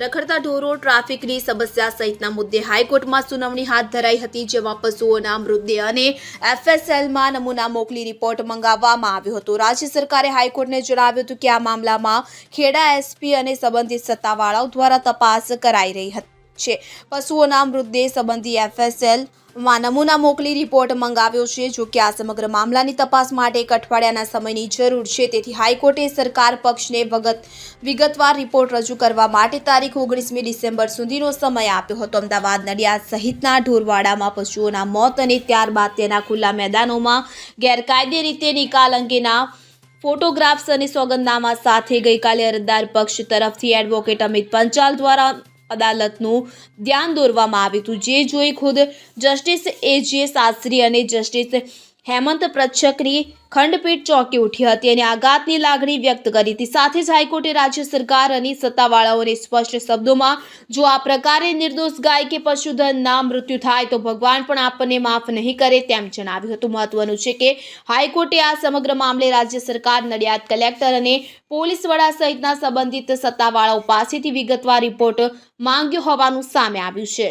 રખડતા ઢોરો, ટ્રાફિકની સમસ્યા સહિતના મુદ્દે હાઈકોર્ટમાં સુનાવણી હાથ ધરાઈ હતી, જેમાં પશુઓના મૃતદેહ અને એફએસએલમાં નમૂના મોકલી રિપોર્ટ મંગાવવામાં આવ્યો હતો. રાજ્ય સરકારે હાઈકોર્ટને જણાવ્યું હતું કે આ મામલામાં ખેડા એસપી અને સંબંધિત સત્તાવાળાઓ દ્વારા તપાસ કરાઈ રહી હતી. છે. પશુઓના મૃતદેહ સંબંધી એફએસએલમાં નમૂના મોકલી રિપોર્ટ મંગાવ્યો છે, જો કે આ સમગ્ર મામલાની તપાસ માટે એક અઠવાડિયાના સમયની જરૂર છે. તેથી હાઈકોર્ટે સરકાર પક્ષને વગત વિગતવાર રિપોર્ટ રજૂ કરવા માટે તારીખ ઓગણીસમી ડિસેમ્બર સુધીનો સમય આપ્યો હતો. અમદાવાદ નડિયાદ સહિતના ઢોરવાડામાં પશુઓના મોત અને ત્યારબાદ તેના ખુલ્લા મેદાનોમાં ગેરકાયદે રીતે નિકાલ અંગેના ફોટોગ્રાફ્સ અને સોગંદનામા સાથે ગઈકાલે અરજદાર પક્ષ તરફથી એડવોકેટ અમિત પંચાલ દ્વારા અદાલતનું ધ્યાન દોરવામાં આવ્યું હતું. જે જોઈ ખુદ જસ્ટિસ એ જે શાસ્ત્રી અને જસ્ટિસ હેમંત પ્રચ્છકની ખંડપીઠ ચોંકી ઉઠી હતી અને આઘાતની લાગણી વ્યક્ત કરી. હતી સાથે જ હાઈકોર્ટે રાજ્ય સરકાર અને સત્તાવાળાઓને સ્પષ્ટ શબ્દોમાં, જો આ પ્રકારે નિર્દોષ ગાય કે પશુધનના મૃત્યુ થાય, તો ભગવાન પણ આપણને માફ નહીં કરે તેમ જણાવ્યું હતું. મહત્વનું છે કે હાઈકોર્ટે આ સમગ્ર મામલે રાજ્ય સરકાર, નડિયાદ કલેક્ટર અને પોલીસ વડા સહિતના સંબંધિત સત્તાવાળાઓ પાસેથી વિગતવાર રિપોર્ટ માંગ્યો હોવાનું સામે આવ્યું છે.